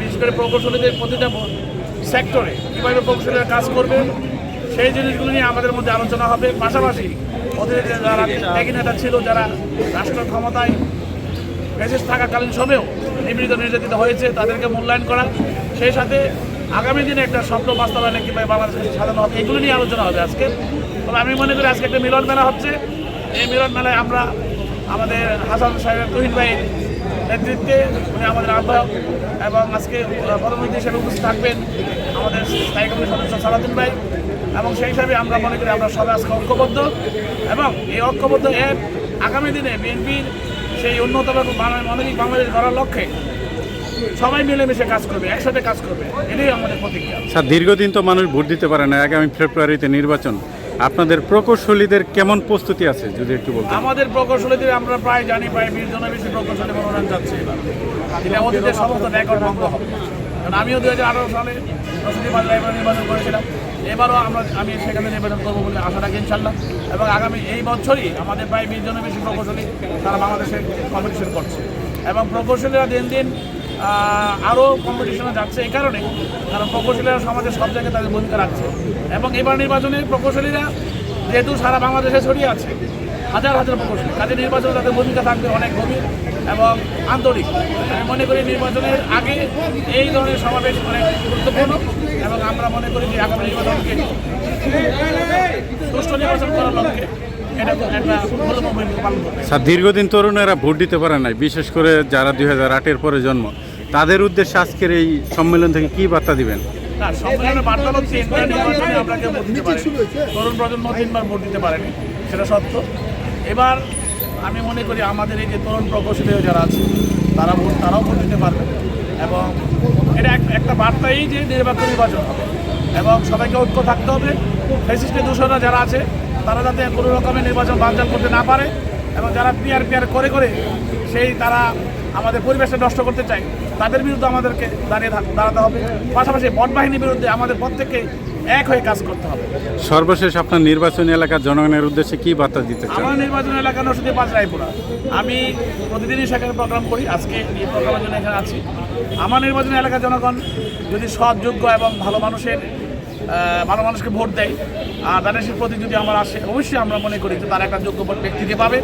বিশেষ করে প্রকৌশলীদের প্রতিটা সেক্টরে কীভাবে প্রকৌশলীরা কাজ করবে, সেই জিনিসগুলো নিয়ে আমাদের মধ্যে আলোচনা হবে। পাশাপাশি যে যারা ত্যাগী নেতা ছিল, যারা রাষ্ট্র ক্ষমতায় মেসেজ থাকাকালীন সময়েও নিবৃত নির্যাতিত হয়েছে, তাদেরকে মূল্যায়ন করা। সেই সাথে আগামী দিনে একটা স্বপ্ন বাস্তবায়নে কীভাবে বাংলাদেশকে সাজানো হবে, এগুলো নিয়ে আলোচনা হবে আজকে। তবে আমি মনে করি আজকে একটা মিলন মেলা হচ্ছে। এই মিলন মেলায় আমরা আমাদের হাসান সাহেবের তহিন ভাইয়ের নেতৃত্বে উনি আমাদের আহ্বায়ক এবং আজকে প্রধানমন্ত্রী হিসেবে উপস্থিত থাকবেন আমাদের স্থায়ী কমিটির সদস্য সালাদিন ভাই। এবং সেই হিসাবে আমরা মনে করি আমরা সবাই আজকে ঐক্যবদ্ধ এবং এই ঐক্যবদ্ধ এর আগামী দিনে বিএনপির সেই উন্নত এবং মানবিক বাংলাদেশ গড়ার লক্ষ্যে সবাই মিলেমিশে কাজ করবে, একসাথে কাজ করবে। এটাই আমাদের প্রতিজ্ঞা। স্যার, দীর্ঘদিন তো মানুষ ভোট দিতে পারে না, আগামী ফেব্রুয়ারিতে নির্বাচন। আপনাদের প্রকৌশলীদের কেমন প্রস্তুতি আছে, যদি একটু বলতেন আমাদের প্রকৌশলীদের আমরা প্রায় জানি, প্রায় বিশ জনের বেশি প্রকৌশলী মনোনয়ন যাচ্ছে এবার। অতীতের সমস্ত রেকর্ড ভঙ্গ হবে। কারণ আমিও দু হাজার আঠারো সালে রশিদিবাদ লাইব্রেরি নির্বাচন করেছিলাম। এবারও আমরা, আমি সেখানে নির্বাচন করব বলে আশা রাখি ইনশাল্লাহ এবং আগামী এই বছরই আমাদের প্রায় বিশ জনের বেশি প্রকৌশলী তারা বাংলাদেশে কম্পিটিশন করছে। এবং প্রকৌশলীরা দিন দিন আরও কম্পিটিশনে যাচ্ছে এই কারণে। কারণ প্রকৌশলীরা সমাজের সব জায়গায় তাদের ভূমিকা রাখছে। এবং এবার নির্বাচনে প্রকৌশলীরা যেহেতু সারা বাংলাদেশে ছড়িয়ে আছে, হাজার হাজার প্রকৌশলী, কাজে নির্বাচনে তাদের ভূমিকা থাকবে অনেক গভীর এবং আন্তরিক। আমি মনে করি নির্বাচনের আগে এই ধরনের সমাবেশ অনেক গুরুত্বপূর্ণ এবং আমরা মনে করি যে আগামী নির্বাচনকে সুষ্ঠু নির্বাচন করার লক্ষ্যে স্যার, দীর্ঘদিন তরুণেরা ভোট দিতে পারে নাই, বিশেষ করে যারা দুই হাজার আটের পরে জন্ম। তাদের উদ্দেশ্যে আজকের এই সম্মেলন থেকে কি বার্তা দিবেন? বার্তা হচ্ছে ভোট দিতে তরুণ প্রজন্ম তিনবার ভোট দিতে পারেনি, সেটা এবার আমি মনে করি আমাদের এই যে তরুণ প্রকৌশলী যারা আছে, তারা ভোট, তারাও ভোট দিতে পারবে। এবং এটা এক- একটা বার্তাই যে নির্বাচন নির্বাচন হবে। এবং সবাইকে ঐক্য থাকতে হবে। ফেসিস্টে দূষণরা যারা আছে, তারা যাতে কোনো রকমের নির্বাচন বানচাল করতে না পারে। এবং যারা পিয়ার পিয়ার করে করে, সেই তারা আমাদের পরিবেশটা নষ্ট করতে চায় তাদের বিরুদ্ধে আমাদেরকে দাঁড়িয়ে দাঁড়াতে হবে। পাশাপাশি বট বাহিনীর বিরুদ্ধে আমাদের প্রত্যেককে এক হয়ে কাজ করতে হবে। সর্বশেষ আপনার নির্বাচনী এলাকার জনগণের উদ্দেশ্যে কি বার্তা দিতে চান? আমার নির্বাচন এলাকা নরসিংদী পাঁচ রায়পুরা। আমি প্রতিদিনই সেখানে প্রোগ্রাম করি আজকে এই প্রোগ্রামের জন্য এখানে আছি। আমার নির্বাচন এলাকার জনগণ যদি সৎ যোগ্য এবং ভালো মানুষের ভালো মানুষকে ভোট দেয় আর দানেশের প্রতি যদি আমার আসে অবশ্যই আমরা মনে করি যে তারা একটা যোগ্য ব্যক্তিকে পাবে।